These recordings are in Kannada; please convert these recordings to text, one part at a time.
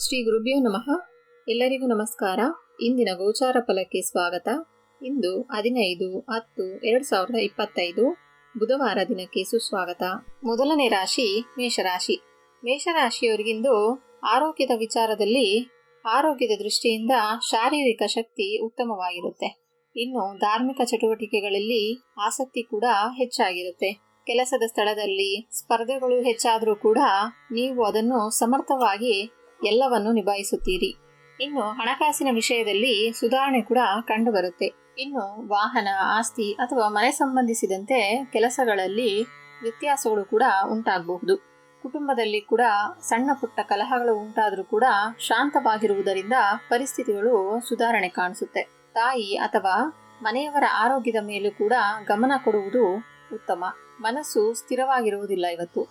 ಶ್ರೀ ಗುರುಭ್ಯೋ ನಮಃ. ಎಲ್ಲರಿಗೂ ನಮಸ್ಕಾರ. ಇಂದಿನ ಗೋಚಾರ ಫಲಕ್ಕೆ ಸ್ವಾಗತ. ಇಂದು ಹದಿನೈದು ಹತ್ತು ಎರಡು ಸಾವಿರದ ಇಪ್ಪತ್ತೈದು ಬುಧವಾರ ದಿನಕ್ಕೆ ಸುಸ್ವಾಗತ. ಮೊದಲನೇ ರಾಶಿ ಮೇಷರಾಶಿ. ಮೇಷರಾಶಿಯವರಿಗಿಂದು ಆರೋಗ್ಯದ ವಿಚಾರದಲ್ಲಿ ಆರೋಗ್ಯದ ದೃಷ್ಟಿಯಿಂದ ಶಾರೀರಿಕ ಶಕ್ತಿ ಉತ್ತಮವಾಗಿರುತ್ತೆ. ಇನ್ನು ಧಾರ್ಮಿಕ ಚಟುವಟಿಕೆಗಳಲ್ಲಿ ಆಸಕ್ತಿ ಕೂಡ ಹೆಚ್ಚಾಗಿರುತ್ತೆ. ಕೆಲಸದ ಸ್ಥಳದಲ್ಲಿ ಸ್ಪರ್ಧೆಗಳು ಹೆಚ್ಚಾದರೂ ಕೂಡ ನೀವು ಅದನ್ನು ಸಮರ್ಥವಾಗಿ ಎಲ್ಲವನ್ನು ನಿಭಾಯಿಸುತ್ತೀರಿ. ಇನ್ನು ಹಣಕಾಸಿನ ವಿಷಯದಲ್ಲಿ ಸುಧಾರಣೆ ಕೂಡ ಕಂಡುಬರುತ್ತೆ. ಇನ್ನು ವಾಹನ, ಆಸ್ತಿ ಅಥವಾ ಮನೆ ಸಂಬಂಧಿಸಿದಂತೆ ಕೆಲಸಗಳಲ್ಲಿ ವ್ಯತ್ಯಾಸಗಳು ಕೂಡ ಉಂಟಾಗಬಹುದು. ಕುಟುಂಬದಲ್ಲಿ ಕೂಡ ಸಣ್ಣ ಪುಟ್ಟ ಕಲಹಗಳು ಉಂಟಾದರೂ ಕೂಡ ಶಾಂತವಾಗಿರುವುದರಿಂದ ಪರಿಸ್ಥಿತಿಗಳು ಸುಧಾರಣೆ ಕಾಣಿಸುತ್ತೆ. ತಾಯಿ ಅಥವಾ ಮನೆಯವರ ಆರೋಗ್ಯದ ಮೇಲೂ ಕೂಡ ಗಮನ ಕೊಡುವುದು ಉತ್ತಮ. ಮನಸ್ಸು ಸ್ಥಿರವಾಗಿರುವುದಿಲ್ಲ ಇವತ್ತು.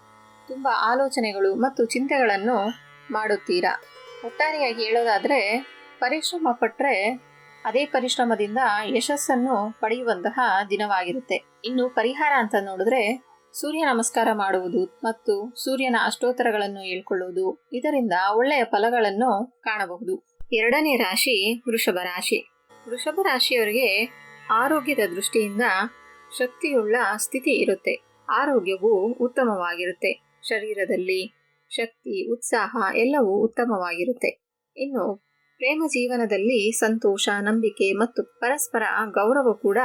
ತುಂಬ ಆಲೋಚನೆಗಳು ಮತ್ತು ಚಿಂತೆಗಳನ್ನು ಮಾಡುತ್ತೀರಾ? ಒಟ್ಟಾರೆಯಾಗಿ ಹೇಳೋದಾದರೆ, ಪರಿಶ್ರಮ ಪಟ್ಟರೆ ಅದೇ ಪರಿಶ್ರಮದಿಂದ ಯಶಸ್ಸನ್ನು ಪಡೆಯುವಂತಹ ದಿನವಾಗಿರುತ್ತೆ. ಇನ್ನು ಪರಿಹಾರ ಅಂತ ನೋಡಿದ್ರೆ, ಸೂರ್ಯ ನಮಸ್ಕಾರ ಮಾಡುವುದು ಮತ್ತು ಸೂರ್ಯನ ಅಷ್ಟೋತ್ತರಗಳನ್ನು ಹೇಳ್ಕೊಳ್ಳುವುದು ಇದರಿಂದ ಒಳ್ಳೆಯ ಫಲಗಳನ್ನು ಕಾಣಬಹುದು. ಎರಡನೇ ರಾಶಿ ವೃಷಭ ರಾಶಿ. ವೃಷಭ ರಾಶಿಯವರಿಗೆ ಆರೋಗ್ಯದ ದೃಷ್ಟಿಯಿಂದ ಶಕ್ತಿಯುಳ್ಳ ಸ್ಥಿತಿ ಇರುತ್ತೆ. ಆರೋಗ್ಯವು ಉತ್ತಮವಾಗಿರುತ್ತೆ. ಶರೀರದಲ್ಲಿ ಶಕ್ತಿ, ಉತ್ಸಾಹ ಎಲ್ಲವೂ ಉತ್ತಮವಾಗಿರುತ್ತೆ. ಇನ್ನು ಪ್ರೇಮ ಜೀವನದಲ್ಲಿ ಸಂತೋಷ, ನಂಬಿಕೆ ಮತ್ತು ಪರಸ್ಪರ ಗೌರವ ಕೂಡ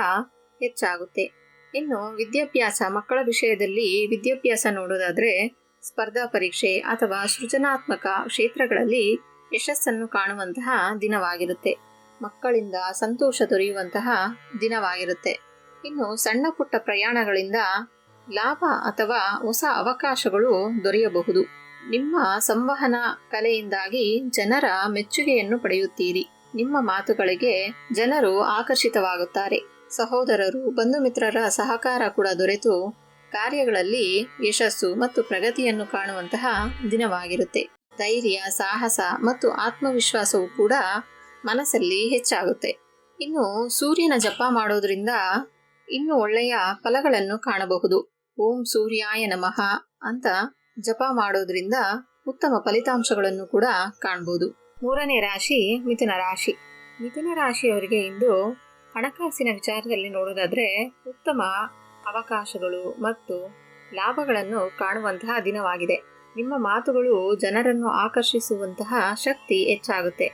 ಹೆಚ್ಚಾಗುತ್ತೆ. ಇನ್ನು ವಿದ್ಯಾಭ್ಯಾಸ, ಮಕ್ಕಳ ವಿಷಯದಲ್ಲಿ ವಿದ್ಯಾಭ್ಯಾಸ ನೋಡೋದಾದರೆ ಸ್ಪರ್ಧಾ ಪರೀಕ್ಷೆ ಅಥವಾ ಸೃಜನಾತ್ಮಕ ಕ್ಷೇತ್ರಗಳಲ್ಲಿ ಯಶಸ್ಸನ್ನು ಕಾಣುವಂತಹ ದಿನವಾಗಿರುತ್ತೆ. ಮಕ್ಕಳಿಂದ ಸಂತೋಷ ದೊರೆಯುವಂತಹ ದಿನವಾಗಿರುತ್ತೆ. ಇನ್ನು ಸಣ್ಣ ಪುಟ್ಟ ಪ್ರಯಾಣಗಳಿಂದ ಲಾಭ ಅಥವಾ ಹೊಸ ಅವಕಾಶಗಳು ದೊರೆಯಬಹುದು. ನಿಮ್ಮ ಸಂವಹನ ಕಲೆಯಿಂದಾಗಿ ಜನರ ಮೆಚ್ಚುಗೆಯನ್ನು ಪಡೆಯುತ್ತೀರಿ. ನಿಮ್ಮ ಮಾತುಗಳಿಗೆ ಜನರು ಆಕರ್ಷಿತವಾಗುತ್ತಾರೆ. ಸಹೋದರರು ಬಂಧು ಮಿತ್ರರ ಸಹಕಾರ ಕೂಡ ದೊರೆತು ಕಾರ್ಯಗಳಲ್ಲಿ ಯಶಸ್ಸು ಮತ್ತು ಪ್ರಗತಿಯನ್ನು ಕಾಣುವಂತಹ ದಿನವಾಗಿರುತ್ತೆ. ಧೈರ್ಯ, ಸಾಹಸ ಮತ್ತು ಆತ್ಮವಿಶ್ವಾಸವು ಕೂಡ ಮನಸ್ಸಲ್ಲಿ ಹೆಚ್ಚಾಗುತ್ತೆ. ಇನ್ನು ಸೂರ್ಯನ ಜಪ ಮಾಡೋದ್ರಿಂದ ಇನ್ನು ಒಳ್ಳೆಯ ಫಲಗಳನ್ನು ಕಾಣಬಹುದು. ಓಂ ಸೂರ್ಯಾಯ ನಮಃ ಅಂತ ಜಪ ಮಾಡೋದ್ರಿಂದ ಉತ್ತಮ ಫಲಿತಾಂಶಗಳನ್ನು ಕೂಡ ಕಾಣಬಹುದು ಮೂರನೇ ರಾಶಿ ಮಿಥುನ ರಾಶಿ. ಮಿಥುನ ರಾಶಿಯವರಿಗೆ ಇಂದು ಹಣಕಾಸಿನ ವಿಚಾರದಲ್ಲಿ ನೋಡೋದಾದ್ರೆ ಉತ್ತಮ ಅವಕಾಶಗಳು ಮತ್ತು ಲಾಭಗಳನ್ನು ಕಾಣುವಂತಹ ದಿನವಾಗಿದೆ. ನಿಮ್ಮ ಮಾತುಗಳು ಜನರನ್ನು ಆಕರ್ಷಿಸುವಂತಹ ಶಕ್ತಿ ಹೆಚ್ಚಾಗುತ್ತೆ.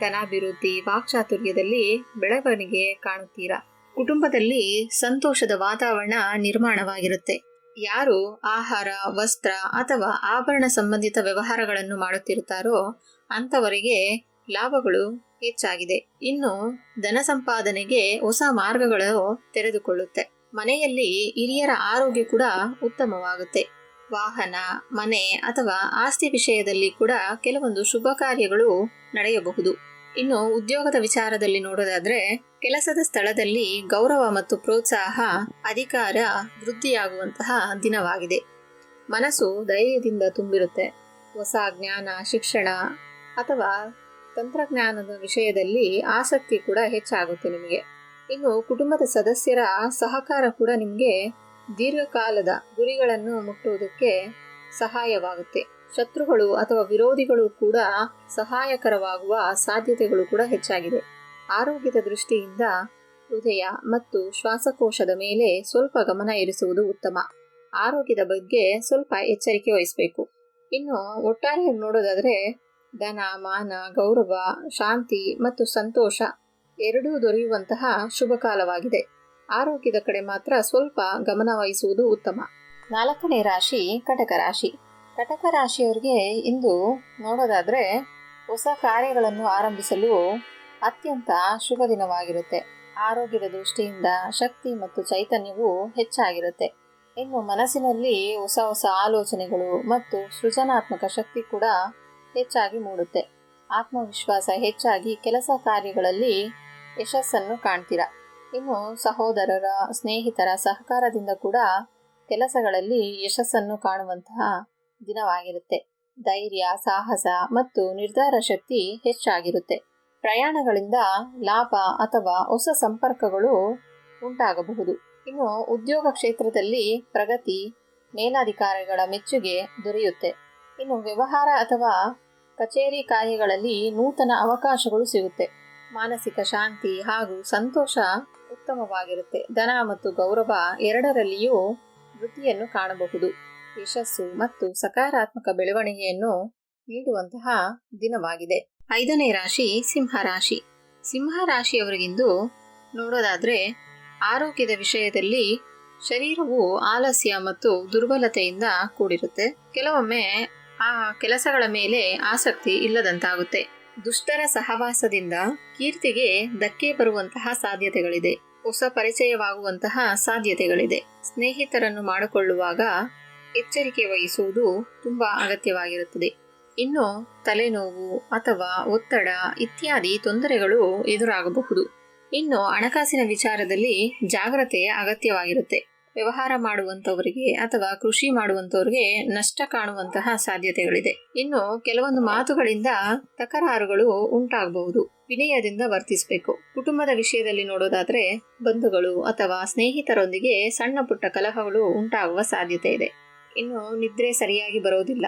ಧನಾಭಿವೃದ್ಧಿ ವಾಕ್ಚಾತುರ್ಯದಲ್ಲಿ ಬೆಳವಣಿಗೆ ಕಾಣುತ್ತೀರಾ. ಕುಟುಂಬದಲ್ಲಿ ಸಂತೋಷದ ವಾತಾವರಣ ನಿರ್ಮಾಣವಾಗಿರುತ್ತೆ. ಯಾರು ಆಹಾರ, ವಸ್ತ್ರ ಅಥವಾ ಆಭರಣ ಸಂಬಂಧಿತ ವ್ಯವಹಾರಗಳನ್ನು ಮಾಡುತ್ತಿರುತ್ತಾರೋ ಅಂಥವರಿಗೆ ಲಾಭಗಳು ಹೆಚ್ಚಾಗಿದೆ. ಇನ್ನು ಧನ ಸಂಪಾದನೆಗೆ ಹೊಸ ಮಾರ್ಗಗಳು ತೆರೆದುಕೊಳ್ಳುತ್ತೆ. ಮನೆಯಲ್ಲಿ ಹಿರಿಯರ ಆರೋಗ್ಯ ಕೂಡ ಉತ್ತಮವಾಗುತ್ತೆ. ವಾಹನ, ಮನೆ ಅಥವಾ ಆಸ್ತಿ ವಿಷಯದಲ್ಲಿ ಕೂಡ ಕೆಲವೊಂದು ಶುಭ ಕಾರ್ಯಗಳು ನಡೆಯಬಹುದು. ಇನ್ನು ಉದ್ಯೋಗದ ವಿಚಾರದಲ್ಲಿ ನೋಡೋದಾದ್ರೆ, ಕೆಲಸದ ಸ್ಥಳದಲ್ಲಿ ಗೌರವ ಮತ್ತು ಪ್ರೋತ್ಸಾಹ, ಅಧಿಕಾರ, ವೃದ್ಧಿಯಾಗುವಂತಹ ದಿನವಾಗಿದೆ. ಮನಸ್ಸು ಧೈರ್ಯದಿಂದ ತುಂಬಿರುತ್ತೆ. ಹೊಸ ಜ್ಞಾನ, ಶಿಕ್ಷಣ ಅಥವಾ ತಂತ್ರಜ್ಞಾನದ ವಿಷಯದಲ್ಲಿ ಆಸಕ್ತಿ ಕೂಡ ಹೆಚ್ಚಾಗುತ್ತೆ ನಿಮಗೆ. ಇನ್ನು ಕುಟುಂಬದ ಸದಸ್ಯರ ಸಹಕಾರ ಕೂಡ ನಿಮಗೆ ದೀರ್ಘಕಾಲದ ಗುರಿಗಳನ್ನು ಮುಟ್ಟುವುದಕ್ಕೆ ಸಹಾಯವಾಗುತ್ತೆ. ಶತ್ರುಗಳು ಅಥವಾ ವಿರೋಧಿಗಳು ಕೂಡ ಸಹಾಯಕರವಾಗುವ ಸಾಧ್ಯತೆಗಳು ಕೂಡ ಹೆಚ್ಚಾಗಿದೆ. ಆರೋಗ್ಯದ ದೃಷ್ಟಿಯಿಂದ ಹೃದಯ ಮತ್ತು ಶ್ವಾಸಕೋಶದ ಮೇಲೆ ಸ್ವಲ್ಪ ಗಮನ ಇರಿಸುವುದು ಉತ್ತಮ. ಆರೋಗ್ಯದ ಬಗ್ಗೆ ಸ್ವಲ್ಪ ಎಚ್ಚರಿಕೆ ವಹಿಸಬೇಕು. ಇನ್ನು ಒಟ್ಟಾರೆ ನೋಡೋದಾದರೆ ಧನ, ಮಾನ, ಗೌರವ, ಶಾಂತಿ ಮತ್ತು ಸಂತೋಷ ಎರಡೂ ದೊರೆಯುವಂತಹ ಶುಭ ಕಾಲವಾಗಿದೆ. ಆರೋಗ್ಯದ ಕಡೆ ಮಾತ್ರ ಸ್ವಲ್ಪ ಗಮನ ವಹಿಸುವುದು ಉತ್ತಮ. ನಾಲ್ಕನೇ ರಾಶಿ, ಕಟಕ ರಾಶಿ. ಕಟಕ ರಾಶಿಯವರಿಗೆ ಇಂದು ನೋಡೋದಾದ್ರೆ ಹೊಸ ಕಾರ್ಯಗಳನ್ನು ಆರಂಭಿಸಲು ಅತ್ಯಂತ ಶುಭ ದಿನವಾಗಿರುತ್ತೆ. ಆರೋಗ್ಯದ ದೃಷ್ಟಿಯಿಂದ ಶಕ್ತಿ ಮತ್ತು ಚೈತನ್ಯವು ಹೆಚ್ಚಾಗಿರುತ್ತೆ. ಇನ್ನು ಮನಸ್ಸಿನಲ್ಲಿ ಹೊಸ ಹೊಸ ಆಲೋಚನೆಗಳು ಮತ್ತು ಸೃಜನಾತ್ಮಕ ಶಕ್ತಿ ಕೂಡ ಹೆಚ್ಚಾಗಿ ಮೂಡುತ್ತೆ. ಆತ್ಮವಿಶ್ವಾಸ ಹೆಚ್ಚಾಗಿ ಕೆಲಸ ಕಾರ್ಯಗಳಲ್ಲಿ ಯಶಸ್ಸನ್ನು ಕಾಣ್ತೀರ? ಇನ್ನು ಸಹೋದರರ ಸ್ನೇಹಿತರ ಸಹಕಾರದಿಂದ ಕೂಡ ಕೆಲಸಗಳಲ್ಲಿ ಯಶಸ್ಸನ್ನು ಕಾಣುವಂತಹ ದಿನವಾಗಿರುತ್ತೆ. ಧೈರ್ಯ, ಸಾಹಸ ಮತ್ತು ನಿರ್ಧಾರ ಶಕ್ತಿ ಹೆಚ್ಚಾಗಿರುತ್ತೆ. ಪ್ರಯಾಣಗಳಿಂದ ಲಾಭ ಅಥವಾ ಹೊಸ ಸಂಪರ್ಕಗಳು ಉಂಟಾಗಬಹುದು. ಇನ್ನು ಉದ್ಯೋಗ ಕ್ಷೇತ್ರದಲ್ಲಿ ಪ್ರಗತಿ ಮೇಲಾಧಿಕಾರಿಗಳ ಮೆಚ್ಚುಗೆ ದೊರೆಯುತ್ತೆ. ಇನ್ನು ವ್ಯವಹಾರ ಅಥವಾ ಕಚೇರಿ ಕಾರ್ಯಗಳಲ್ಲಿ ನೂತನ ಅವಕಾಶಗಳು ಸಿಗುತ್ತೆ. ಮಾನಸಿಕ ಶಾಂತಿ ಹಾಗೂ ಸಂತೋಷ ಉತ್ತಮವಾಗಿರುತ್ತೆ. ಧನ ಮತ್ತು ಗೌರವ ಎರಡರಲ್ಲಿಯೂ ವೃತ್ತಿಯನ್ನು ಕಾಣಬಹುದು. ಯಶಸ್ಸು ಮತ್ತು ಸಕಾರಾತ್ಮಕ ಬೆಳವಣಿಗೆಯನ್ನು ನೀಡುವಂತಹ ದಿನವಾಗಿದೆ. ಐದನೇ ರಾಶಿ ಸಿಂಹ ರಾಶಿ. ಸಿಂಹ ರಾಶಿಯವರಿಗಿಂದು ನೋಡೋದಾದ್ರೆ, ಆರೋಗ್ಯದ ವಿಷಯದಲ್ಲಿ ಶರೀರವು ಆಲಸ್ಯ ಮತ್ತು ದುರ್ಬಲತೆಯಿಂದ ಕೂಡಿರುತ್ತೆ. ಕೆಲವೊಮ್ಮೆ ಆ ಕೆಲಸಗಳ ಮೇಲೆ ಆಸಕ್ತಿ ಇಲ್ಲದಂತಾಗುತ್ತೆ. ದುಷ್ಟರ ಸಹವಾಸದಿಂದ ಕೀರ್ತಿಗೆ ಧಕ್ಕೆ ಬರುವಂತಹ ಸಾಧ್ಯತೆಗಳಿದೆ. ಹೊಸ ಪರಿಚಯವಾಗುವಂತಹ ಸಾಧ್ಯತೆಗಳಿದೆ. ಸ್ನೇಹಿತರನ್ನು ಮಾಡಿಕೊಳ್ಳುವಾಗ ಎಚ್ಚರಿಕೆ ವಹಿಸುವುದು ತುಂಬಾ ಅಗತ್ಯವಾಗಿರುತ್ತದೆ. ಇನ್ನು ತಲೆನೋವು ಅಥವಾ ಒತ್ತಡ ಇತ್ಯಾದಿ ತೊಂದರೆಗಳು ಎದುರಾಗಬಹುದು. ಇನ್ನು ಹಣಕಾಸಿನ ವಿಚಾರದಲ್ಲಿ ಜಾಗ್ರತೆ ಅಗತ್ಯವಾಗಿರುತ್ತೆ. ವ್ಯವಹಾರ ಮಾಡುವಂತವರಿಗೆ ಅಥವಾ ಕೃಷಿ ಮಾಡುವಂತವರಿಗೆ ನಷ್ಟ ಕಾಣುವಂತಹ ಸಾಧ್ಯತೆಗಳಿದೆ. ಇನ್ನು ಕೆಲವೊಂದು ಮಾತುಗಳಿಂದ ತಕರಾರುಗಳು ಉಂಟಾಗಬಹುದು. ವಿನಯದಿಂದ ವರ್ತಿಸಬೇಕು. ಕುಟುಂಬದ ವಿಷಯದಲ್ಲಿ ನೋಡೋದಾದ್ರೆ ಬಂಧುಗಳು ಅಥವಾ ಸ್ನೇಹಿತರೊಂದಿಗೆ ಸಣ್ಣ ಪುಟ್ಟ ಕಲಹಗಳು ಉಂಟಾಗುವ ಸಾಧ್ಯತೆ ಇದೆ. ಇನ್ನು ನಿದ್ರೆ ಸರಿಯಾಗಿ ಬರೋದಿಲ್ಲ.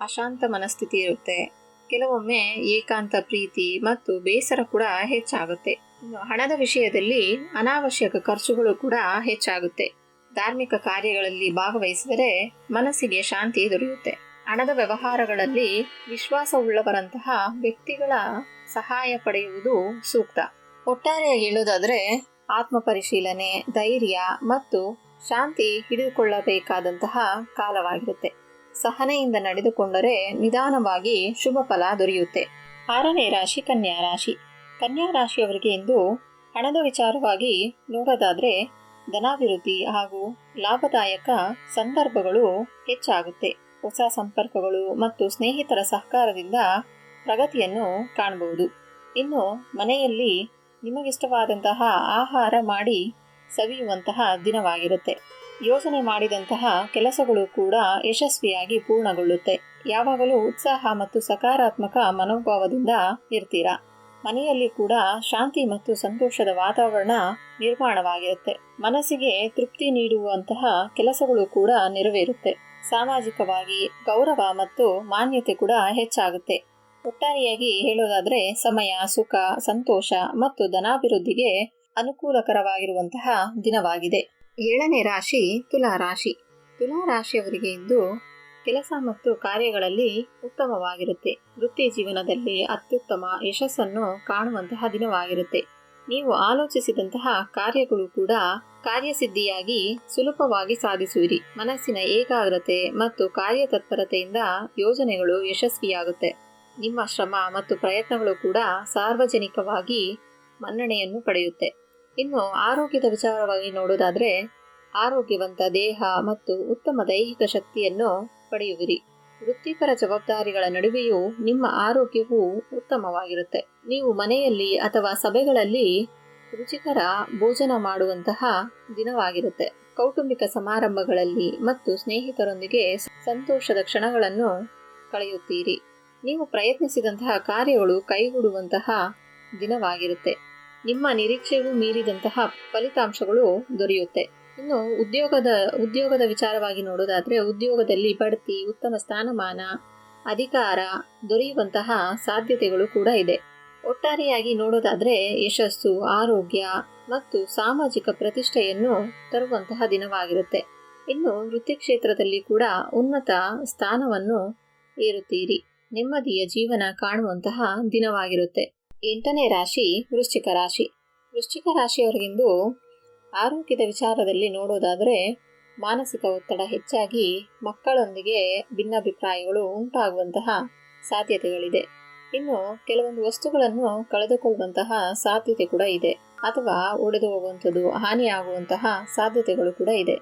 ಅಶಾಂತ ಮನಸ್ಥಿತಿ ಇರುತ್ತೆ. ಕೆಲವೊಮ್ಮೆ ಏಕಾಂತ ಪ್ರೀತಿ ಮತ್ತು ಬೇಸರ ಕೂಡ ಹೆಚ್ಚಾಗುತ್ತೆ. ಹಣದ ವಿಷಯದಲ್ಲಿ ಅನಾವಶ್ಯಕ ಖರ್ಚುಗಳು ಕೂಡ ಹೆಚ್ಚಾಗುತ್ತೆ. ಧಾರ್ಮಿಕ ಕಾರ್ಯಗಳಲ್ಲಿ ಭಾಗವಹಿಸಿದರೆ ಮನಸ್ಸಿಗೆ ಶಾಂತಿ ದೊರೆಯುತ್ತೆ. ಹಣದ ವ್ಯವಹಾರಗಳಲ್ಲಿ ವಿಶ್ವಾಸವುಳ್ಳವರಂತಹ ವ್ಯಕ್ತಿಗಳ ಸಹಾಯ ಪಡೆಯುವುದು ಸೂಕ್ತ. ಒಟ್ಟಾರೆಯಾಗಿ ಆತ್ಮ ಪರಿಶೀಲನೆ ಧೈರ್ಯ ಮತ್ತು ಶಾಂತಿ ಹಿಡಿದುಕೊಳ್ಳಬೇಕಾದಂತಹ ಕಾಲವಾಗಿರುತ್ತೆ. ಸಹನೆಯಿಂದ ನಡೆದುಕೊಂಡರೆ ನಿಧಾನವಾಗಿ ಶುಭ ಫಲ ದೊರೆಯುತ್ತೆ. ಆರನೇ ರಾಶಿ ಕನ್ಯಾ ರಾಶಿ. ಕನ್ಯಾ ರಾಶಿಯವರಿಗೆ ಇಂದು ಹಣದ ವಿಚಾರವಾಗಿ ನೋಡೋದಾದ್ರೆ ಧನಾಭಿವೃದ್ಧಿ ಹಾಗೂ ಲಾಭದಾಯಕ ಸಂದರ್ಭಗಳು ಹೆಚ್ಚಾಗುತ್ತೆ. ಹೊಸ ಸಂಪರ್ಕಗಳು ಮತ್ತು ಸ್ನೇಹಿತರ ಸಹಕಾರದಿಂದ ಪ್ರಗತಿಯನ್ನು ಕಾಣಬಹುದು ಇನ್ನು ಮನೆಯಲ್ಲಿ ನಿಮಗಿಷ್ಟವಾದಂತಹ ಆಹಾರ ಮಾಡಿ ಸವಿಯುವಂತಹ ದಿನವಾಗಿರುತ್ತೆ. ಯೋಜನೆ ಮಾಡಿದಂತಹ ಕೆಲಸಗಳು ಕೂಡ ಯಶಸ್ವಿಯಾಗಿ ಪೂರ್ಣಗೊಳ್ಳುತ್ತೆ. ಯಾವಾಗಲೂ ಉತ್ಸಾಹ ಮತ್ತು ಸಕಾರಾತ್ಮಕ ಮನೋಭಾವದಿಂದ ಇರ್ತೀರಾ? ಮನೆಯಲ್ಲಿ ಕೂಡ ಶಾಂತಿ ಮತ್ತು ಸಂತೋಷದ ವಾತಾವರಣ ನಿರ್ಮಾಣವಾಗಿರುತ್ತೆ. ಮನಸ್ಸಿಗೆ ತೃಪ್ತಿ ನೀಡುವಂತಹ ಕೆಲಸಗಳು ಕೂಡ ನೆರವೇರುತ್ತೆ. ಸಾಮಾಜಿಕವಾಗಿ ಗೌರವ ಮತ್ತು ಮಾನ್ಯತೆ ಕೂಡ ಹೆಚ್ಚಾಗುತ್ತೆ. ಒಟ್ಟಾರೆಯಾಗಿ ಹೇಳೋದಾದ್ರೆ ಸಮಯ, ಸುಖ, ಸಂತೋಷ ಮತ್ತು ಧನಾಭಿವೃದ್ಧಿಗೆ ಅನುಕೂಲಕರವಾಗಿರುವಂತಹ ದಿನವಾಗಿದೆ. ಏಳನೇ ರಾಶಿ ತುಲಾ ರಾಶಿ. ತುಲಾ ರಾಶಿಯವರಿಗೆ ಇಂದು ಕೆಲಸ ಮತ್ತು ಕಾರ್ಯಗಳಲ್ಲಿ ಉತ್ತಮವಾಗಿರುತ್ತೆ. ವೃತ್ತಿ ಜೀವನದಲ್ಲಿ ಅತ್ಯುತ್ತಮ ಯಶಸ್ಸನ್ನು ಕಾಣುವಂತಹ ದಿನವಾಗಿರುತ್ತೆ. ನೀವು ಆಲೋಚಿಸಿದಂತಹ ಕಾರ್ಯಗಳು ಕೂಡ ಕಾರ್ಯಸಿದ್ಧಿಯಾಗಿ ಸುಲಭವಾಗಿ ಸಾಧಿಸುವಿರಿ. ಮನಸ್ಸಿನ ಏಕಾಗ್ರತೆ ಮತ್ತು ಕಾರ್ಯತತ್ಪರತೆಯಿಂದ ಯೋಜನೆಗಳು ಯಶಸ್ವಿಯಾಗುತ್ತೆ. ನಿಮ್ಮ ಶ್ರಮ ಮತ್ತು ಪ್ರಯತ್ನಗಳು ಕೂಡ ಸಾರ್ವಜನಿಕವಾಗಿ ಮನ್ನಣೆಯನ್ನು ಪಡೆಯುತ್ತೆ. ಇನ್ನು ಆರೋಗ್ಯದ ವಿಚಾರವಾಗಿ ನೋಡೋದಾದ್ರೆ ಆರೋಗ್ಯವಂತ ದೇಹ ಮತ್ತು ಉತ್ತಮ ದೈಹಿಕ ಶಕ್ತಿಯನ್ನು ಪಡೆಯುವಿರಿ. ವೃತ್ತಿಪರ ಜವಾಬ್ದಾರಿಗಳ ನಡುವೆಯೂ ನಿಮ್ಮ ಆರೋಗ್ಯವು ಉತ್ತಮವಾಗಿರುತ್ತೆ. ನೀವು ಮನೆಯಲ್ಲಿ ಅಥವಾ ಸಭೆಗಳಲ್ಲಿ ರುಚಿಕರ ಭೋಜನ ಮಾಡುವಂತಹ ದಿನವಾಗಿರುತ್ತೆ. ಕೌಟುಂಬಿಕ ಸಮಾರಂಭಗಳಲ್ಲಿ ಮತ್ತು ಸ್ನೇಹಿತರೊಂದಿಗೆ ಸಂತೋಷದ ಕ್ಷಣಗಳನ್ನು ಕಳೆಯುತ್ತೀರಿ. ನೀವು ಪ್ರಯತ್ನಿಸಿದಂತಹ ಕಾರ್ಯಗಳು ಕೈಗೂಡುವಂತಹ ದಿನವಾಗಿರುತ್ತೆ. ನಿಮ್ಮ ನಿರೀಕ್ಷೆಗೂ ಮೀರಿದಂತಹ ಫಲಿತಾಂಶಗಳು ದೊರೆಯುತ್ತೆ. ಇನ್ನು ಉದ್ಯೋಗದ ಉದ್ಯೋಗದ ವಿಚಾರವಾಗಿ ನೋಡೋದಾದ್ರೆ ಉದ್ಯೋಗದಲ್ಲಿ ಬಡ್ತಿ, ಉತ್ತಮ ಸ್ಥಾನಮಾನ, ಅಧಿಕಾರ ದೊರೆಯುವಂತಹ ಸಾಧ್ಯತೆಗಳು ಕೂಡ ಇದೆ. ಒಟ್ಟಾರೆಯಾಗಿ ನೋಡೋದಾದ್ರೆ ಯಶಸ್ಸು, ಆರೋಗ್ಯ ಮತ್ತು ಸಾಮಾಜಿಕ ಪ್ರತಿಷ್ಠೆಯನ್ನು ತರುವಂತಹ ದಿನವಾಗಿರುತ್ತೆ. ಇನ್ನು ವೃತ್ತಿ ಕ್ಷೇತ್ರದಲ್ಲಿ ಕೂಡ ಉನ್ನತ ಸ್ಥಾನವನ್ನು ಏರುತ್ತೀರಿ. ನೆಮ್ಮದಿಯ ಜೀವನ ಕಾಣುವಂತಹ ದಿನವಾಗಿರುತ್ತೆ. ಎಂಟನೇ ರಾಶಿ ವೃಶ್ಚಿಕ ರಾಶಿ. ವೃಶ್ಚಿಕ ರಾಶಿಯವರಿಗಿಂದು ಆರೋಗ್ಯದ ವಿಚಾರದಲ್ಲಿ ನೋಡೋದಾದರೆ ಮಾನಸಿಕ ಒತ್ತಡ ಹೆಚ್ಚಾಗಿ ಮಕ್ಕಳೊಂದಿಗೆ ಭಿನ್ನಾಭಿಪ್ರಾಯಗಳು ಉಂಟಾಗುವಂತಹ ಸಾಧ್ಯತೆಗಳಿದೆ. ಇನ್ನು ಕೆಲವೊಂದು ವಸ್ತುಗಳನ್ನು ಕಳೆದುಕೊಳ್ಳುವಂತಹ ಸಾಧ್ಯತೆ ಕೂಡ ಇದೆ. ಅಥವಾ ಒಡೆದು ಹೋಗುವಂಥದ್ದು, ಹಾನಿಯಾಗುವಂತಹ ಸಾಧ್ಯತೆಗಳು ಕೂಡ ಇದೆ.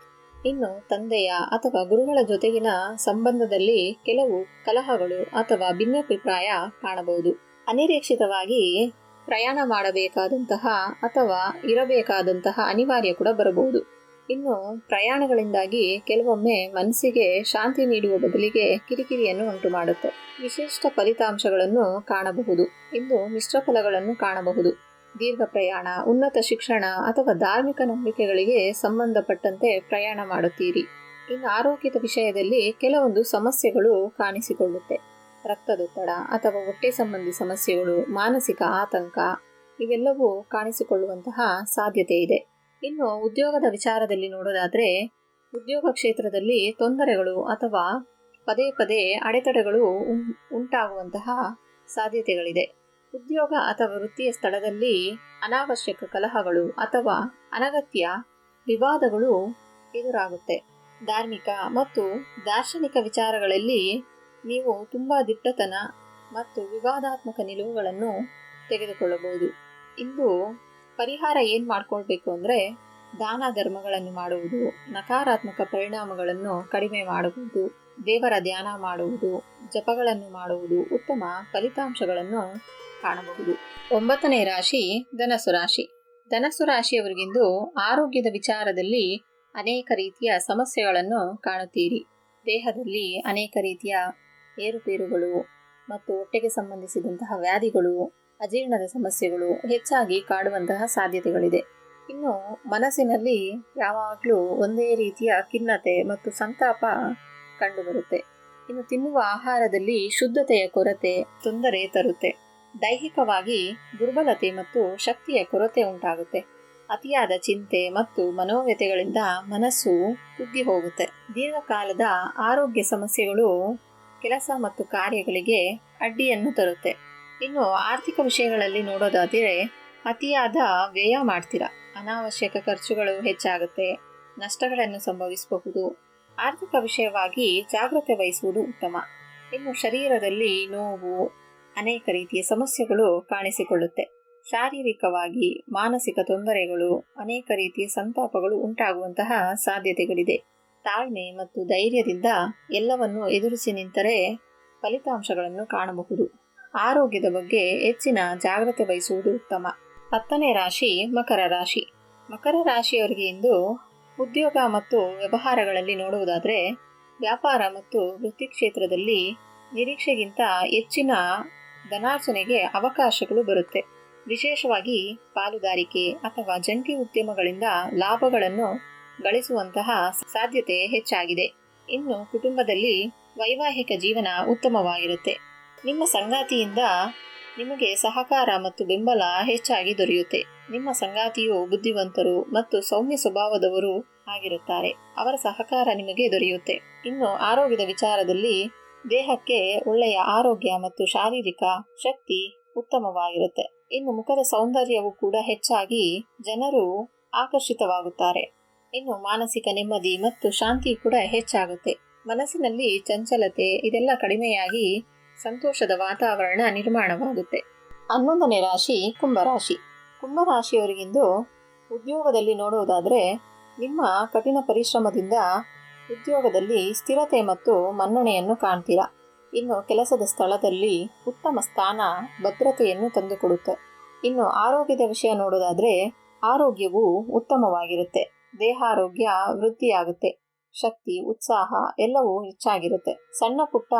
ಇನ್ನು ತಂದೆಯ ಅಥವಾ ಗುರುಗಳ ಜೊತೆಗಿನ ಸಂಬಂಧದಲ್ಲಿ ಕೆಲವು ಕಲಹಗಳು ಅಥವಾ ಭಿನ್ನಾಭಿಪ್ರಾಯ ಕಾಣಬಹುದು. ಅನಿರೀಕ್ಷಿತವಾಗಿ ಪ್ರಯಾಣ ಮಾಡಬೇಕಾದಂತಹ ಅಥವಾ ಇರಬೇಕಾದಂತಹ ಅನಿವಾರ್ಯ ಕೂಡ ಬರಬಹುದು. ಇನ್ನು ಪ್ರಯಾಣಗಳಿಂದಾಗಿ ಕೆಲವೊಮ್ಮೆ ಮನಸ್ಸಿಗೆ ಶಾಂತಿ ನೀಡುವ ಬದಲಿಗೆ ಕಿರಿಕಿರಿಯನ್ನು ಉಂಟು ಮಾಡುತ್ತೆ. ವಿಶಿಷ್ಟ ಫಲಿತಾಂಶಗಳನ್ನು ಕಾಣಬಹುದು. ಇನ್ನು ಮಿಶ್ರ ಫಲಗಳನ್ನು ಕಾಣಬಹುದು. ದೀರ್ಘ ಪ್ರಯಾಣ, ಉನ್ನತ ಶಿಕ್ಷಣ ಅಥವಾ ಧಾರ್ಮಿಕ ನಂಬಿಕೆಗಳಿಗೆ ಸಂಬಂಧಪಟ್ಟಂತೆ ಪ್ರಯಾಣ ಮಾಡುತ್ತೀರಿ. ಇನ್ನು ಆರೋಗ್ಯದ ವಿಷಯದಲ್ಲಿ ಕೆಲವೊಂದು ಸಮಸ್ಯೆಗಳು ಕಾಣಿಸಿಕೊಳ್ಳುತ್ತೆ. ರಕ್ತದೊತ್ತಡ ಅಥವಾ ಹೊಟ್ಟೆ ಸಂಬಂಧಿ ಸಮಸ್ಯೆಗಳು, ಮಾನಸಿಕ ಆತಂಕ, ಇವೆಲ್ಲವೂ ಕಾಣಿಸಿಕೊಳ್ಳುವಂತಹ ಸಾಧ್ಯತೆ ಇದೆ. ಇನ್ನು ಉದ್ಯೋಗದ ವಿಚಾರದಲ್ಲಿ ನೋಡೋದಾದರೆ, ಉದ್ಯೋಗ ಕ್ಷೇತ್ರದಲ್ಲಿ ತೊಂದರೆಗಳು ಅಥವಾ ಪದೇ ಪದೇ ಅಡೆತಡೆಗಳು ಉಂಟಾಗುವಂತಹ ಸಾಧ್ಯತೆಗಳಿದೆ. ಉದ್ಯೋಗ ಅಥವಾ ವೃತ್ತಿಯ ಸ್ಥಳದಲ್ಲಿ ಅನಾವಶ್ಯಕ ಕಲಹಗಳು ಅಥವಾ ಅನಗತ್ಯ ವಿವಾದಗಳು ಎದುರಾಗುತ್ತೆ. ಧಾರ್ಮಿಕ ಮತ್ತು ದಾರ್ಶನಿಕ ವಿಚಾರಗಳಲ್ಲಿ ನೀವು ತುಂಬ ದಿಟ್ಟತನ ಮತ್ತು ವಿವಾದಾತ್ಮಕ ನಿಲುವುಗಳನ್ನು ತೆಗೆದುಕೊಳ್ಳಬಹುದು. ಇಂದು ಪರಿಹಾರ ಏನು ಮಾಡ್ಕೊಳ್ಬೇಕು ಅಂದರೆ ದಾನ ಧರ್ಮಗಳನ್ನು ಮಾಡುವುದು, ನಕಾರಾತ್ಮಕ ಪರಿಣಾಮಗಳನ್ನು ಕಡಿಮೆ ಮಾಡುವುದು, ದೇವರ ಧ್ಯಾನ ಮಾಡುವುದು, ಜಪಗಳನ್ನು ಮಾಡುವುದು, ಉತ್ತಮ ಫಲಿತಾಂಶಗಳನ್ನು ಕಾಣಬಹುದು. ಒಂಬತ್ತನೇ ರಾಶಿ ಧನಸು ರಾಶಿ. ಧನಸ್ಸು ರಾಶಿಯವರಿಗಿಂದು ಆರೋಗ್ಯದ ವಿಚಾರದಲ್ಲಿ ಅನೇಕ ರೀತಿಯ ಸಮಸ್ಯೆಗಳನ್ನು ಕಾಣುತ್ತೀರಿ. ದೇಹದಲ್ಲಿ ಅನೇಕ ರೀತಿಯ ಏರುಪೇರುಗಳು ಮತ್ತು ಹೊಟ್ಟೆಗೆ ಸಂಬಂಧಿಸಿದಂತಹ ವ್ಯಾಧಿಗಳು, ಅಜೀರ್ಣದ ಸಮಸ್ಯೆಗಳು ಹೆಚ್ಚಾಗಿ ಕಾಡುವಂತಹ ಸಾಧ್ಯತೆಗಳಿದೆ. ಇನ್ನು ಮನಸ್ಸಿನಲ್ಲಿ ಯಾವಾಗಲೂ ಒಂದೇ ರೀತಿಯ ಖಿನ್ನತೆ ಮತ್ತು ಸಂತಾಪ ಕಂಡುಬರುತ್ತೆ. ಇನ್ನು ತಿನ್ನುವ ಆಹಾರದಲ್ಲಿ ಶುದ್ಧತೆಯ ಕೊರತೆ, ತೊಂದರೆ ತರುತ್ತೆ. ದೈಹಿಕವಾಗಿ ದುರ್ಬಲತೆ ಮತ್ತು ಶಕ್ತಿಯ ಕೊರತೆ ಉಂಟಾಗುತ್ತೆ. ಅತಿಯಾದ ಚಿಂತೆ ಮತ್ತು ಮನೋವ್ಯತೆಗಳಿಂದ ಮನಸ್ಸು ಕುಗ್ಗಿ ಹೋಗುತ್ತೆ. ದೀರ್ಘಕಾಲದ ಆರೋಗ್ಯ ಸಮಸ್ಯೆಗಳು ಕೆಲಸ ಮತ್ತು ಕಾರ್ಯಗಳಿಗೆ ಅಡ್ಡಿಯನ್ನು ತರುತ್ತೆ. ಇನ್ನು ಆರ್ಥಿಕ ವಿಷಯಗಳಲ್ಲಿ ನೋಡೋದಾದರೆ ಅತಿಯಾದ ವ್ಯಯ ಮಾಡ್ತೀರಾ. ಅನಾವಶ್ಯಕ ಖರ್ಚುಗಳು ಹೆಚ್ಚಾಗುತ್ತೆ, ನಷ್ಟಗಳನ್ನು ಸಂಭವಿಸಬಹುದು. ಆರ್ಥಿಕ ವಿಷಯವಾಗಿ ಜಾಗ್ರತೆ ವಹಿಸುವುದು ಉತ್ತಮ. ಇನ್ನು ಶರೀರದಲ್ಲಿ ನೋವು, ಅನೇಕ ರೀತಿಯ ಸಮಸ್ಯೆಗಳು ಕಾಣಿಸಿಕೊಳ್ಳುತ್ತೆ. ಶಾರೀರಿಕವಾಗಿ ಮಾನಸಿಕ ತೊಂದರೆಗಳು, ಅನೇಕ ರೀತಿಯ ಸಂತಾಪಗಳು ಉಂಟಾಗುವಂತಹ ಸಾಧ್ಯತೆಗಳಿದೆ. ತಾಳ್ಮೆ ಮತ್ತು ಧೈರ್ಯದಿಂದ ಎಲ್ಲವನ್ನು ಎದುರಿಸಿ ನಿಂತರೆ ಫಲಿತಾಂಶಗಳನ್ನು ಕಾಣಬಹುದು. ಆರೋಗ್ಯದ ಬಗ್ಗೆ ಹೆಚ್ಚಿನ ಜಾಗ್ರತೆ ವಹಿಸುವುದು ಉತ್ತಮ. ಹತ್ತನೇ ರಾಶಿ ಮಕರ ರಾಶಿ. ಮಕರ ರಾಶಿಯವರಿಗೆ ಇಂದು ಉದ್ಯೋಗ ಮತ್ತು ವ್ಯವಹಾರಗಳಲ್ಲಿ ನೋಡುವುದಾದರೆ ವ್ಯಾಪಾರ ಮತ್ತು ವೃತ್ತಿ ಕ್ಷೇತ್ರದಲ್ಲಿ ನಿರೀಕ್ಷೆಗಿಂತ ಹೆಚ್ಚಿನ ಧನಾರ್ಜನೆಗೆ ಅವಕಾಶಗಳು ಬರುತ್ತೆ. ವಿಶೇಷವಾಗಿ ಪಾಲುದಾರಿಕೆ ಅಥವಾ ಜಂಟಿ ಉದ್ಯಮಗಳಿಂದ ಲಾಭಗಳನ್ನು ಗಳಿಸುವಂತಹ ಸಾಧ್ಯತೆ ಹೆಚ್ಚಾಗಿದೆ. ಇನ್ನು ಕುಟುಂಬದಲ್ಲಿ ವೈವಾಹಿಕ ಜೀವನ ಉತ್ತಮವಾಗಿರುತ್ತೆ. ನಿಮ್ಮ ಸಂಗಾತಿಯಿಂದ ನಿಮಗೆ ಸಹಕಾರ ಮತ್ತು ಬೆಂಬಲ ಹೆಚ್ಚಾಗಿ ದೊರೆಯುತ್ತೆ. ನಿಮ್ಮ ಸಂಗಾತಿಯು ಬುದ್ಧಿವಂತರು ಮತ್ತು ಸೌಮ್ಯ ಸ್ವಭಾವದವರು ಆಗಿರುತ್ತಾರೆ. ಅವರ ಸಹಕಾರ ನಿಮಗೆ ದೊರೆಯುತ್ತೆ. ಇನ್ನು ಆರೋಗ್ಯದ ವಿಚಾರದಲ್ಲಿ ದೇಹಕ್ಕೆ ಒಳ್ಳೆಯ ಆರೋಗ್ಯ ಮತ್ತು ಶಾರೀರಿಕ ಶಕ್ತಿ ಉತ್ತಮವಾಗಿರುತ್ತೆ. ಇನ್ನು ಮುಖದ ಸೌಂದರ್ಯವು ಕೂಡ ಹೆಚ್ಚಾಗಿ ಜನರು ಆಕರ್ಷಿತವಾಗುತ್ತಾರೆ. ಇನ್ನು ಮಾನಸಿಕ ನೆಮ್ಮದಿ ಮತ್ತು ಶಾಂತಿ ಕೂಡ ಹೆಚ್ಚಾಗುತ್ತೆ. ಮನಸ್ಸಿನಲ್ಲಿ ಚಂಚಲತೆ ಇದೆಲ್ಲ ಕಡಿಮೆಯಾಗಿ ಸಂತೋಷದ ವಾತಾವರಣ ನಿರ್ಮಾಣವಾಗುತ್ತೆ. ಹನ್ನೊಂದನೇ ರಾಶಿ ಕುಂಭರಾಶಿ. ಕುಂಭರಾಶಿಯವರಿಗಿಂದು ಉದ್ಯೋಗದಲ್ಲಿ ನೋಡುವುದಾದರೆ ನಿಮ್ಮ ಕಠಿಣ ಪರಿಶ್ರಮದಿಂದ ಉದ್ಯೋಗದಲ್ಲಿ ಸ್ಥಿರತೆ ಮತ್ತು ಮನ್ನಣೆಯನ್ನು ಕಾಣ್ತೀರಾ. ಇನ್ನು ಕೆಲಸದ ಸ್ಥಳದಲ್ಲಿ ಉತ್ತಮ ಸ್ಥಾನ, ಭದ್ರತೆಯನ್ನು ತಂದುಕೊಡುತ್ತೆ. ಇನ್ನು ಆರೋಗ್ಯದ ವಿಷಯ ನೋಡೋದಾದರೆ ಆರೋಗ್ಯವು ಉತ್ತಮವಾಗಿರುತ್ತೆ. ದೇಹಾರೋಗ್ಯ ವೃದ್ಧಿಯಾಗುತ್ತೆ. ಶಕ್ತಿ, ಉತ್ಸಾಹ ಎಲ್ಲವೂ ಹೆಚ್ಚಾಗಿರುತ್ತೆ. ಸಣ್ಣ ಪುಟ್ಟ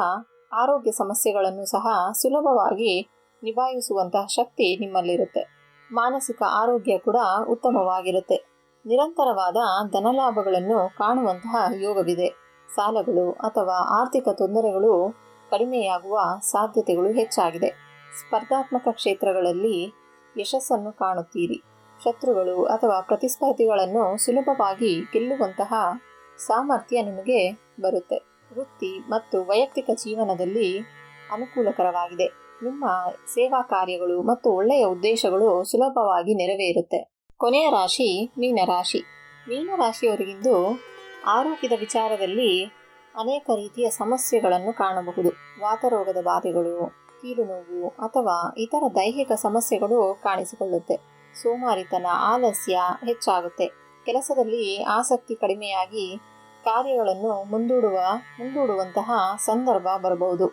ಆರೋಗ್ಯ ಸಮಸ್ಯೆಗಳನ್ನು ಸಹ ಸುಲಭವಾಗಿ ನಿಭಾಯಿಸುವಂತಹ ಶಕ್ತಿ ನಿಮ್ಮಲ್ಲಿರುತ್ತೆ. ಮಾನಸಿಕ ಆರೋಗ್ಯ ಕೂಡ ಉತ್ತಮವಾಗಿರುತ್ತೆ. ನಿರಂತರವಾದ ಧನಲಾಭಗಳನ್ನು ಕಾಣುವಂತಹ ಯೋಗವಿದೆ. ಸಾಲಗಳು ಅಥವಾ ಆರ್ಥಿಕ ತೊಂದರೆಗಳು ಕಡಿಮೆಯಾಗುವ ಸಾಧ್ಯತೆಗಳು ಹೆಚ್ಚಾಗಿದೆ. ಸ್ಪರ್ಧಾತ್ಮಕ ಕ್ಷೇತ್ರಗಳಲ್ಲಿ ಯಶಸ್ಸನ್ನು ಕಾಣುತ್ತೀರಿ. ಶತ್ರುಗಳು ಅಥವಾ ಪ್ರತಿಸ್ಪರ್ಧಿಗಳನ್ನು ಸುಲಭವಾಗಿ ಗೆಲ್ಲುವಂತಹ ಸಾಮರ್ಥ್ಯ ನಿಮಗೆ ಬರುತ್ತೆ. ವೃತ್ತಿ ಮತ್ತು ವೈಯಕ್ತಿಕ ಜೀವನದಲ್ಲಿ ಅನುಕೂಲಕರವಾಗಿದೆ. ನಿಮ್ಮ ಸೇವಾ ಕಾರ್ಯಗಳು ಮತ್ತು ಒಳ್ಳೆಯ ಉದ್ದೇಶಗಳು ಸುಲಭವಾಗಿ ನೆರವೇರುತ್ತೆ. ಕೊನೆಯ ರಾಶಿ ಮೀನರಾಶಿ. ಮೀನರಾಶಿಯವರಿಗಿಂದು ಆರೋಗ್ಯದ ವಿಚಾರದಲ್ಲಿ ಅನೇಕ ರೀತಿಯ ಸಮಸ್ಯೆಗಳನ್ನು ಕಾಣಬಹುದು. ವಾತರೋಗದ ಬಾಧೆಗಳು, ಕೀಲು ನೋವು ಅಥವಾ ಇತರ ದೈಹಿಕ ಸಮಸ್ಯೆಗಳು ಕಾಣಿಸಿಕೊಳ್ಳುತ್ತೆ. ಸೋಮಾರಿತನ ಆಲಸ್ಯ ಹೆಚ್ಚಾಗುತ್ತೆ. ಕೆಲಸದಲ್ಲಿ ಆಸಕ್ತಿ ಕಡಿಮೆಯಾಗಿ ಕಾರ್ಯಗಳನ್ನು ಮುಂದೂಡುವ, ಮುಂದೂಡುವಂತಹ ಸಂದರ್ಭ ಬರಬಹುದು.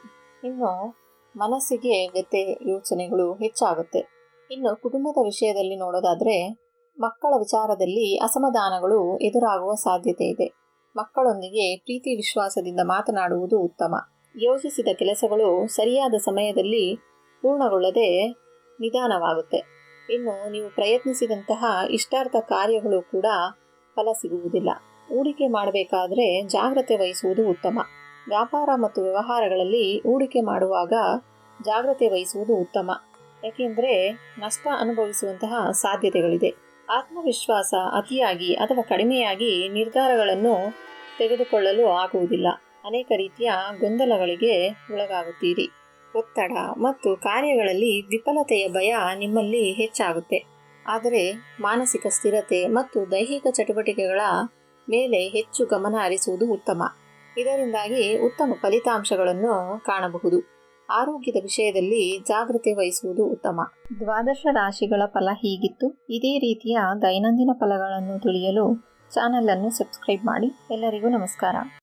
ಇನ್ನು ಮನಸ್ಸಿಗೆ ವ್ಯತೆ ಯೋಚನೆಗಳು ಹೆಚ್ಚಾಗುತ್ತೆ. ಇನ್ನು ಕುಟುಂಬದ ವಿಷಯದಲ್ಲಿ ನೋಡೋದಾದರೆ, ಮಕ್ಕಳ ವಿಚಾರದಲ್ಲಿ ಅಸಮಾಧಾನಗಳು ಎದುರಾಗುವ ಸಾಧ್ಯತೆ ಇದೆ. ಮಕ್ಕಳೊಂದಿಗೆ ಪ್ರೀತಿ ವಿಶ್ವಾಸದಿಂದ ಮಾತನಾಡುವುದು ಉತ್ತಮ. ಯೋಜಿಸಿದ ಕೆಲಸಗಳು ಸರಿಯಾದ ಸಮಯದಲ್ಲಿ ಪೂರ್ಣಗೊಳ್ಳದೆ ನಿಧಾನವಾಗುತ್ತೆ. ಇನ್ನು ನೀವು ಪ್ರಯತ್ನಿಸಿದಂತಹ ಇಷ್ಟಾರ್ಥ ಕಾರ್ಯಗಳು ಕೂಡ ಫಲ ಸಿಗುವುದಿಲ್ಲ. ಹೂಡಿಕೆ ಮಾಡಬೇಕಾದ್ರೆ ಜಾಗ್ರತೆ ವಹಿಸುವುದು ಉತ್ತಮ. ವ್ಯಾಪಾರ ಮತ್ತು ವ್ಯವಹಾರಗಳಲ್ಲಿ ಹೂಡಿಕೆ ಮಾಡುವಾಗ ಜಾಗ್ರತೆ ವಹಿಸುವುದು ಉತ್ತಮ. ಯಾಕೆಂದರೆ ನಷ್ಟ ಅನುಭವಿಸುವಂತಹ ಸಾಧ್ಯತೆಗಳಿದೆ. ಆತ್ಮವಿಶ್ವಾಸ ಅತಿಯಾಗಿ ಅಥವಾ ಕಡಿಮೆಯಾಗಿ ನಿರ್ಧಾರಗಳನ್ನು ತೆಗೆದುಕೊಳ್ಳಲು ಆಗುವುದಿಲ್ಲ. ಅನೇಕ ರೀತಿಯ ಗೊಂದಲಗಳಿಗೆ ಒಳಗಾಗುತ್ತೀರಿ. ಒತ್ತಡ ಮತ್ತು ಕಾರ್ಯಗಳಲ್ಲಿ ವಿಫಲತೆಯ ಭಯ ನಿಮ್ಮಲ್ಲಿ ಹೆಚ್ಚಾಗುತ್ತೆ. ಆದರೆ ಮಾನಸಿಕ ಸ್ಥಿರತೆ ಮತ್ತು ದೈಹಿಕ ಚಟುವಟಿಕೆಗಳ ಮೇಲೆ ಹೆಚ್ಚು ಗಮನ ಹರಿಸುವುದು ಉತ್ತಮ. ಇದರಿಂದಾಗಿ ಉತ್ತಮ ಫಲಿತಾಂಶಗಳನ್ನು ಕಾಣಬಹುದು. ಆರೋಗ್ಯದ ವಿಷಯದಲ್ಲಿ ಜಾಗೃತಿ ವಹಿಸುವುದು ಉತ್ತಮ. ದ್ವಾದಶ ರಾಶಿಗಳ ಫಲ ಹೀಗಿತ್ತು. ಇದೇ ರೀತಿಯ ದೈನಂದಿನ ಫಲಗಳನ್ನು ತಿಳಿಯಲು ಚಾನೆಲ್ ಅನ್ನು ಸಬ್ಸ್ಕ್ರೈಬ್ ಮಾಡಿ. ಎಲ್ಲರಿಗೂ ನಮಸ್ಕಾರ.